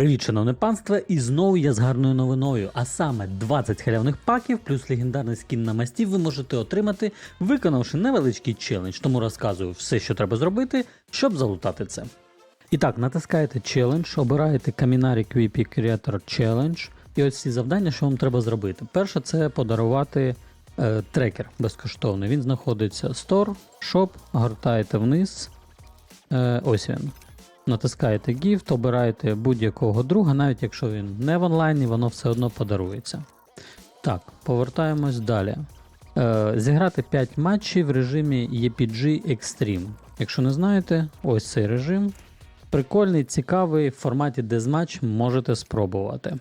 Привіт, шановне панство! І знову я з гарною новиною. А саме 20 халявних паків плюс легендарний скін на мастів ви можете отримати, виконавши невеличкий челендж. Тому розказую все, що треба зробити, щоб залутати це. І так, натискаєте челендж, обираєте Kaminari QP Creator Challenge. І ось ці завдання, що вам треба зробити. Перше, це подарувати е, трекер безкоштовний. Він знаходиться Store, Shop, гортаєте вниз. Е, ось він. Натискаєте Gift, обираєте будь-якого друга, навіть якщо він не в онлайні, воно все одно подарується. Так, повертаємось далі. Е, зіграти 5 матчів в режимі EPG Extreme. Якщо не знаєте, ось цей режим. Прикольний, цікавий, в форматі Deathmatch можете спробувати.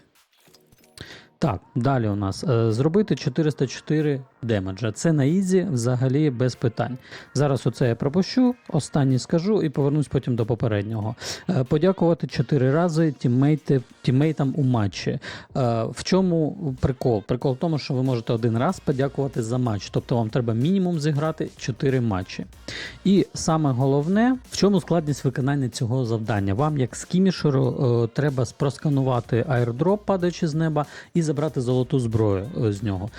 Так, далі у нас е, зробити 404 демеджа. Це на ізі взагалі без питань. Зараз оце я пропущу, останній скажу і повернусь потім до попереднього. Е, подякувати 4 рази тіммейти, тіммейтам у матчі. Е, в чому прикол? Прикол в тому, що ви можете один раз подякувати за матч, тобто вам треба мінімум зіграти 4 матчі. І саме головне, в чому складність виконання цього завдання. Вам, як скімішеру, е, треба спросканувати аірдроп, падаючи з неба, і забрати золоту зброю з нього.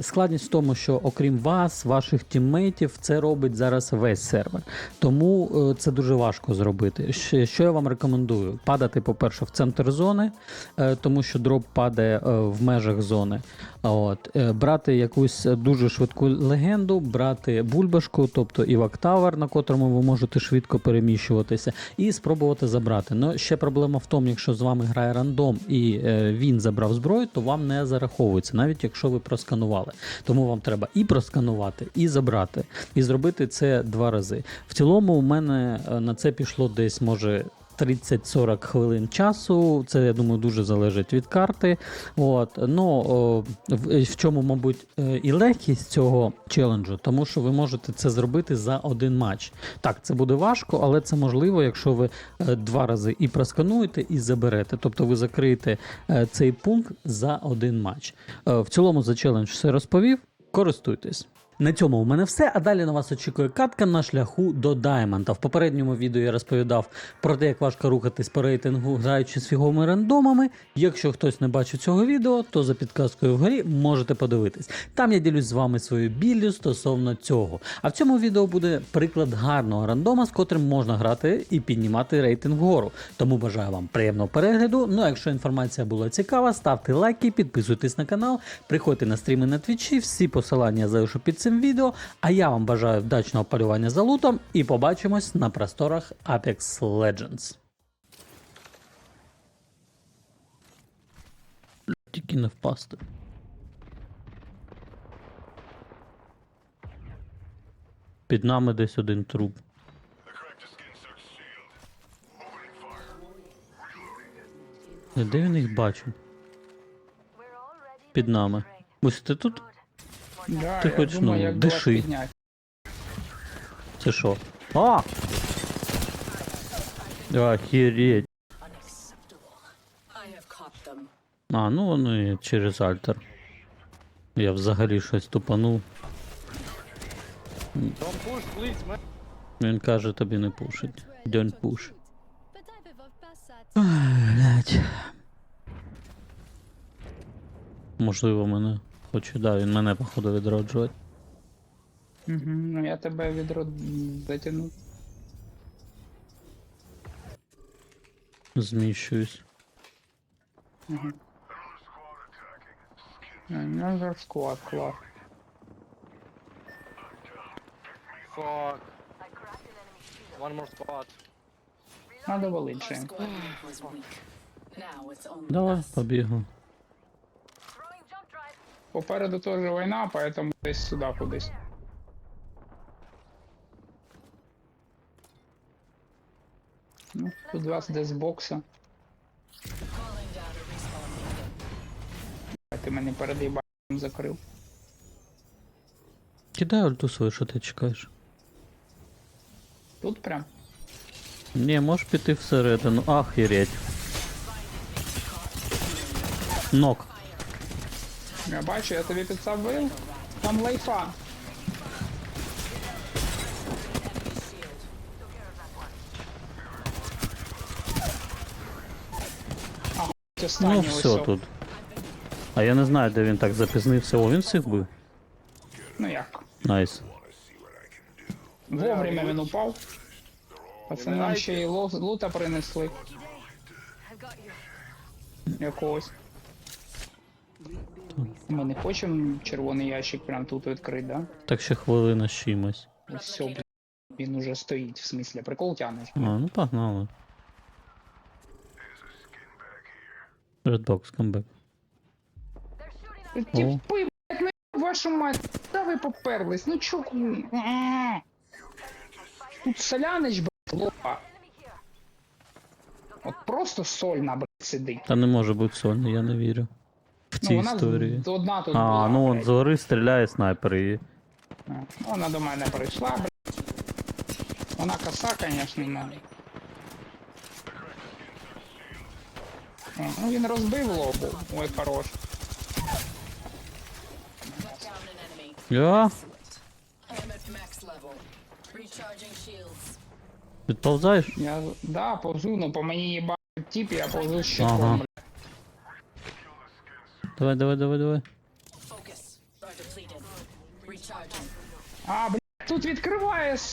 Складність в тому, що окрім вас, ваших тіммейтів, це робить зараз весь сервер. Тому е, це дуже важко зробити. Що я вам рекомендую? Падати, по-перше, в центр зони, е, тому що дроп падає е, в межах зони. От, брати якусь дуже швидку легенду, брати бульбашку, тобто Івак Тавер, на котрому ви можете швидко переміщуватися, і спробувати забрати. Ну ще проблема в тому, якщо з вами грає рандом і він забрав зброю, то вам не зараховується, навіть якщо ви просканували. Тому вам треба і просканувати, і забрати, і зробити це два рази. В цілому, у мене е, на це пішло десь може. 30-40 хвилин часу. Це я думаю дуже залежить від карти. От ну в, в чому, мабуть, е, і легкість цього челенджу, тому що ви можете це зробити за один матч. Так, це буде важко, але це можливо, якщо ви е, два рази і проскануєте, і заберете. Тобто ви закриєте е, цей пункт за один матч. Е, в цілому за челендж все розповів. Користуйтесь. На цьому у мене все, а далі на вас очікує катка на шляху до Даймонта. В попередньому відео я розповідав про те, як важко рухатись по рейтингу, граючи з фіговими рандомами. Якщо хтось не бачив цього відео, то за підказкою вгорі можете подивитись. Там я ділюсь з вами своєю біллю стосовно цього. А в цьому відео буде приклад гарного рандома, з котрим можна грати і піднімати рейтинг вгору. Тому бажаю вам приємного перегляду. Ну а якщо інформація була цікава, ставте лайки, підписуйтесь на канал, приходьте на стріми на твічі, всі посилання залишу під цим відео. А я вам бажаю вдачного полювання за лутом і побачимось на просторах Apex Legends. Тільки не впасти. Під нами десь один труп. Де він їх бачу? Під нами. Ось ти тут? Да, Ти я хоч, думаю, ну, як до диши. підняти. Це що? А! Охереть. А, ну воно і через альтер. Я взагалі щось тупанув. Він каже, тобі не пушить. Don't push. Блять. Можливо, мене хоче, да, він мене походу відроджувати. Угу, ну я тебе відро затягну. Зміщуюсь. Угу. Another squad, клас. Fuck. One more spot. Надо валить же. squad Попереду теж війна, поэтому десь сюди кудись. Ну, тут вас десь з бокса. Calling down a respawn beacon. А ти мене перед їбаном закрив. Кидай ульту свою, що ти чекаєш. Тут прям. Ні, можеш піти всередину. Ахереть. Нок. Я бачу, я тобі підсобив. Там лайфа. Ну останній все ось. тут. А я не знаю, де він так запізнився. О, він всіх бив. Ну як? Найс. Вовремя він упав. Пацани нам ще й ло- лута принесли. Якогось. Ми не хочемо червоний ящик прям тут відкрити, да? Так ще хвилина з чимось. Ось все, блін. Він уже стоїть, в смислі, прикол тянеш. А, ну погнали. Redbox, камбек. Тіпи, блядь, ну вашу мать, куди ви поперлись? Ну чо? Тут солянич, блядь, лопа. От просто сольна, блядь, сидить. Та не може бути сольний, я не вірю. В цій Ну, вона історії. з- одна тут А, була, ну от блядь. згори стріляє снайпер її. А, Вона до мене прийшла, блядь. Вона коса, конечно, но... О, Ну він розбив лобу. Ой, хорош. Down an enemy. Я I'm at max level. Recharging shields. відповзаєш? Я, да, повзу, ну по мені їба тіп, я повзу з щитком, Ага. Давай, давай, давай, давай. А, блядь, тут відкриває, с***,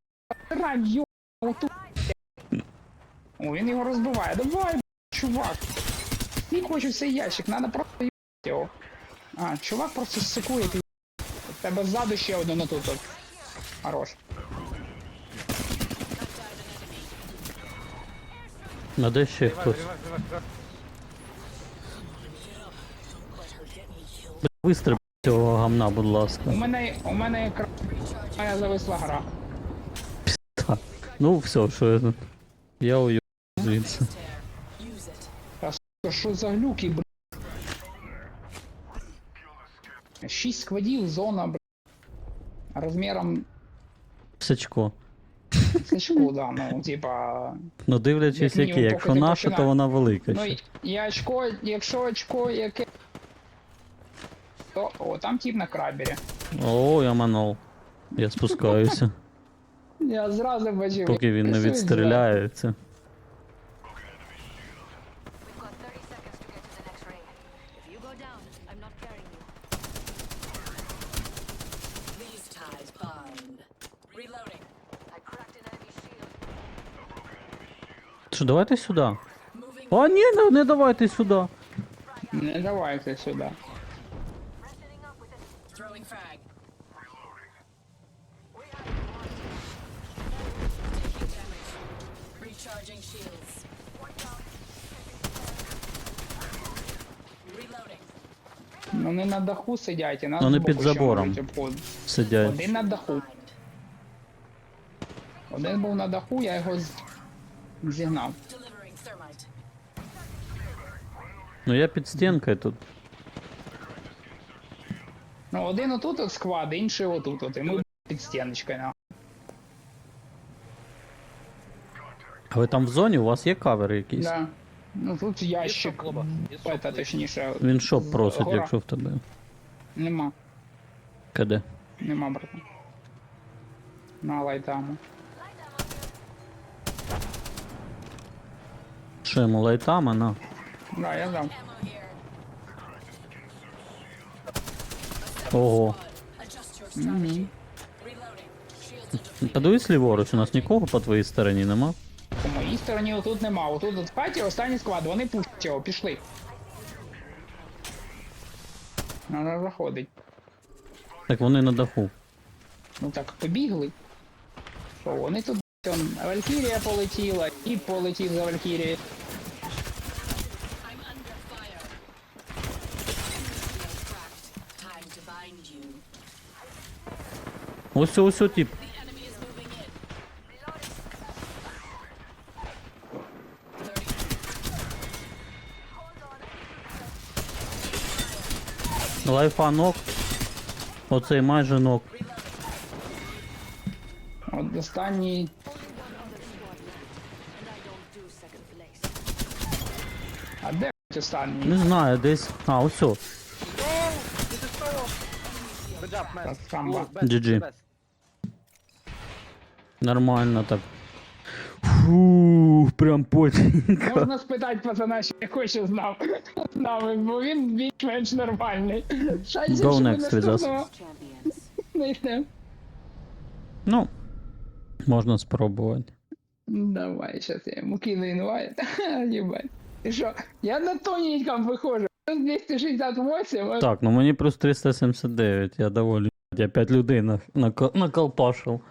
рань, йо, отут. О, він його розбиває. Давай, блядь, чувак. Не хочу цей ящик, надо просто їбати його. А, чувак просто секує. ти. У тебе ззаду ще один отут. от. Хорош. А де ще хтось? Вистриб цього гамна, будь ласка. У мене, у мене екран, моя зависла гра. Так. Ну все, що я тут. Я уйду звідси. Та сука, що за глюки, блядь? Шість складів, зона, блядь. Розміром Сачко. сачку, да, ну, типа... Ну дивлячись, Як мінімум, які. Якщо ти наша, то починаєш. вона велика. Ну, ще. і очко, якщо очко яке. То, о, там тип на крабері. О, я манув. Я спускаюся, Я зразу бачив. поки він не Що він відстріляється. We've got 30 seconds to get to the next ring. If you go down, I'm not carrying you. These ties bind. Reloading. I cracked an enemy shield. Що, давайте сюди. Moving. О, ні, не, не давайте сюди. зразу- Не давайте сюди. Throwing frag. Taking damage. Recharging shields. Reloading. Ну не на даху сидять, і нас Ну, збоку під ще забором. можуть обходити. Сидять. Один на даху. Один був на даху, я його з- зігнав. Delivering thermite. Ну я під стінкою тут. Ну, один отут от сквад, інший отут от. І ми під стіночкою. на. А ви там в зоні, у вас є кавери якісь? Да. Ну тут ящик. шоп, Лоба, є шоп, Це точніше. Він шоп просить, Гора. якщо в тебе. Нема. Каде? Нема, братан. На лайтаму. Що йому лайтама, на. Да, я дам. Ого. Depleted. Подивись ліворуч, у нас нікого по твоїй стороні нема. По моїй стороні отут нема. Отут от в хаті останній склад, вони пушать його, пішли. Надо заходить. Так вони на даху. Ну так, побігли. Що, вони тут Валькірія полетіла, і полетів за Валькірією. Ось ось ось тип. The enemy is moving in. 30. Лайфа нок. Оцей майже нок. От останній. А де останній? Не знаю, десь. А, ось. о. Нормально так. Фу. Прям потенько. Можна спитати пацана, що я хоче з нами, з бо він більш-менш нормальний. Шансів, Go що ми next with us. наступного не йдемо. Ну, можна спробувати. Давай, сейчас я ему кину инвайт. Ебать. Ты что? Я на тоненьком выхожу. 268. а Так, ну мені плюс 379, я доволі. Я 5 людей на, на, наколпашив.